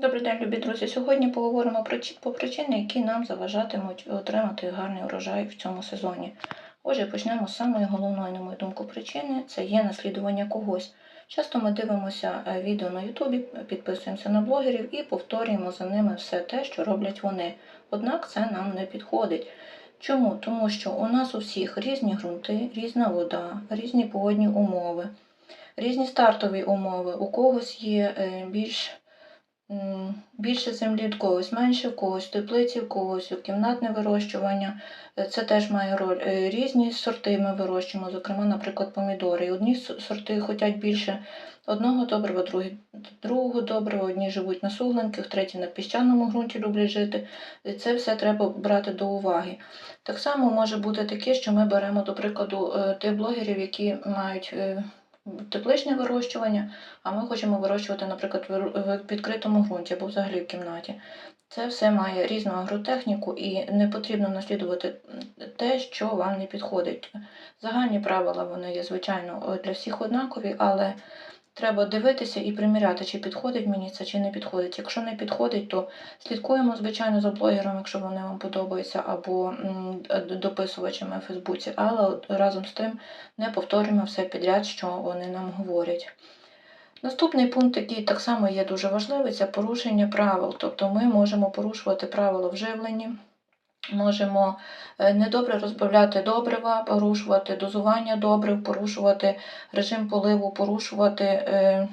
Добрий день, любі друзі. Сьогодні поговоримо про чи- причини, які нам заважатимуть отримати гарний урожай в цьому сезоні. Отже, почнемо з самої головної, на мою думку, причини це є наслідування когось. Часто ми дивимося е, відео на Ютубі, підписуємося на блогерів і повторюємо за ними все те, що роблять вони. Однак це нам не підходить. Чому? Тому що у нас у всіх різні ґрунти, різна вода, різні погодні умови, різні стартові умови. У когось є е, більш Більше землі в когось, менше когось, теплиці в когось, кімнатне вирощування. Е, Це теж має роль. Е, Різні сорти ми вирощуємо, зокрема, наприклад, помідори. Одні сорти хочуть більше одного добрива, другі другого добрива, одні живуть на суглинках, треті на піщаному ґрунті люблять жити. І Це все треба брати до уваги. Так само може бути таке, що ми беремо, до прикладу, е, тих блогерів, які мають тепличне вирощування, а ми хочемо вирощувати, наприклад, в відкритому ґрунті або взагалі в кімнаті. Це все має різну агротехніку і не потрібно наслідувати те, що вам не підходить. Загальні правила вони є, звичайно, для всіх однакові, але треба дивитися і приміряти, чи підходить мені це, чи не підходить. Якщо не підходить, то слідкуємо, звичайно, за блогером, якщо вони вам подобаються, або дописувачами в Фейсбуці, але разом з тим не повторюємо все підряд, що вони нам говорять. Наступний пункт, який так само є дуже важливий, це порушення правил. Тобто ми можемо порушувати правила в живленні, можемо е, недобре розбавляти добрива, порушувати дозування добрив, порушувати режим поливу, порушувати е,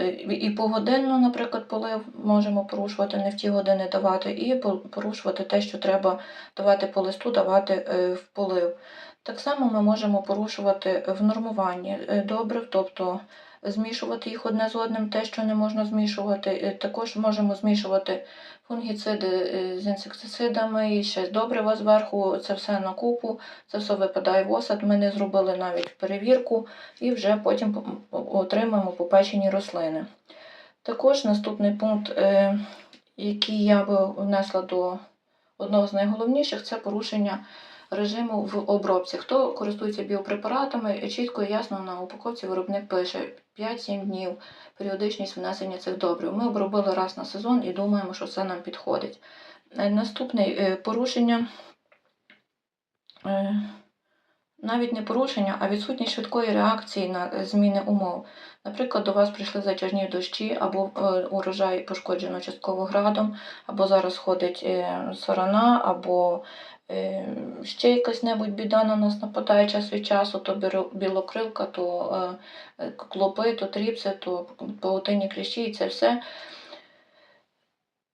е, і погодинно, наприклад, полив можемо порушувати, не в ті години давати, і порушувати те, що треба давати по листу, давати в полив. Так само ми можемо порушувати в нормуванні добрив, тобто змішувати їх одне з одним, те, що не можна змішувати. Е, Також можемо змішувати фунгіциди е, з інсектицидами і ще добрива зверху. Це все на купу, це все випадає в осад. Ми не зробили навіть перевірку і вже потім отримаємо попечені рослини. Також наступний пункт, е, який я би внесла до одного з найголовніших, це порушення режиму в обробці. Хто користується біопрепаратами, чітко і ясно на упаковці виробник пише 5-7 днів періодичність внесення цих добрив. Ми обробили раз на сезон і думаємо, що це нам підходить. Е, Наступне е, порушення. е, навіть не порушення, а відсутність швидкої реакції на зміни умов. Наприклад, до вас прийшли затяжні дощі, або урожай пошкоджено частково градом, або зараз ходить сорона, або ще якась небудь біда на нас нападає час від часу, то білокрилка, то е, е, клопи, то тріпси, то паутинні кліщі, і це все.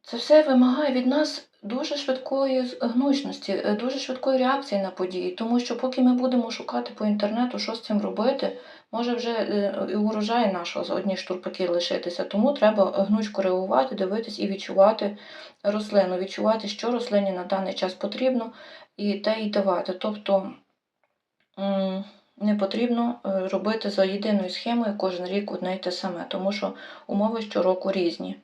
Це все вимагає від нас дуже швидкої гнучності, е, дуже швидкої реакції на події, тому що поки ми будемо шукати по інтернету, що з цим робити, може вже е, і урожай нашого з одні штурпаки лишитися. Тому треба гнучко реагувати, дивитись і відчувати рослину, відчувати, що рослині на даний час потрібно, і те й давати. Тобто не потрібно е, робити за єдиною схемою кожен рік одне й те саме, тому що умови щороку різні.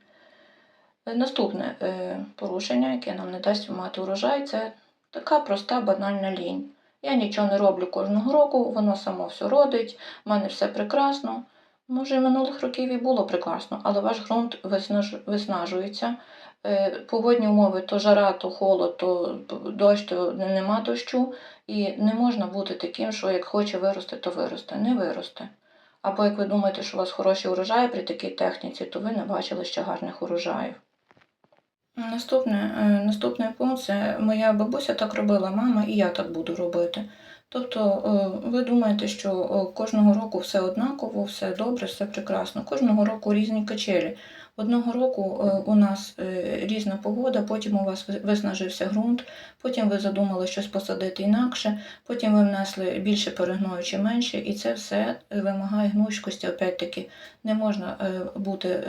Наступне е, порушення, яке нам не дасть мати урожай, це така проста банальна лінь. Я нічого не роблю кожного року, воно само все родить, в мене все прекрасно. Може, і минулих років і було прекрасно, але ваш ґрунт виснажується. Е, Погодні умови то жара, то холод, то дощ, то нема дощу. І не можна бути таким, що як хоче вирости, то виросте. Не виросте. Або як ви думаєте, що у вас хороші урожаї при такій техніці, то ви не бачили ще гарних урожаїв. Наступне, е, наступний пункт це моя бабуся так робила, мама, і я так буду робити. Тобто е, ви думаєте, що е, кожного року все однаково, все добре, все прекрасно. Кожного року різні качелі. Одного року у нас різна погода, потім у вас виснажився ґрунт, потім ви задумали щось посадити інакше, потім ви внесли більше перегною чи менше, і це все вимагає гнучкості. Опять-таки, не можна бути.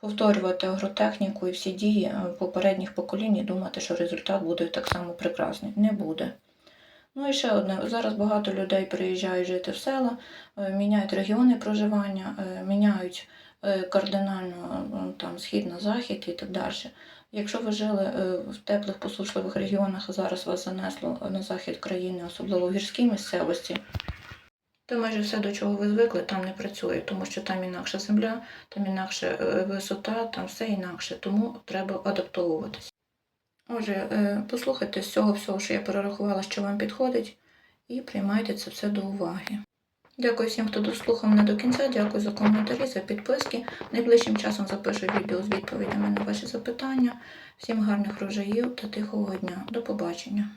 Повторювати агротехніку і всі дії е, попередніх поколінь і думати, що результат буде так само прекрасний. Не буде. Ну і ще одне. Зараз багато людей приїжджають жити в села, е, міняють регіони проживання, е, міняють кардинально там, схід на захід і так далі. Якщо ви жили в теплих посушливих регіонах, зараз вас занесло на захід країни, особливо в гірській місцевості, То майже все, до чого ви звикли, там не працює, тому що там інакша земля, там інакша е, висота, там все інакше, тому треба адаптовуватися. Отже, е, послухайте з цього всього, що я перерахувала, що вам підходить, і приймайте це все до уваги. Дякую всім, хто дослухав мене до кінця. Дякую за коментарі, за підписки. Найближчим часом запишу відео з відповідями на ваші запитання. Всім гарних врожаїв та тихого дня. До побачення.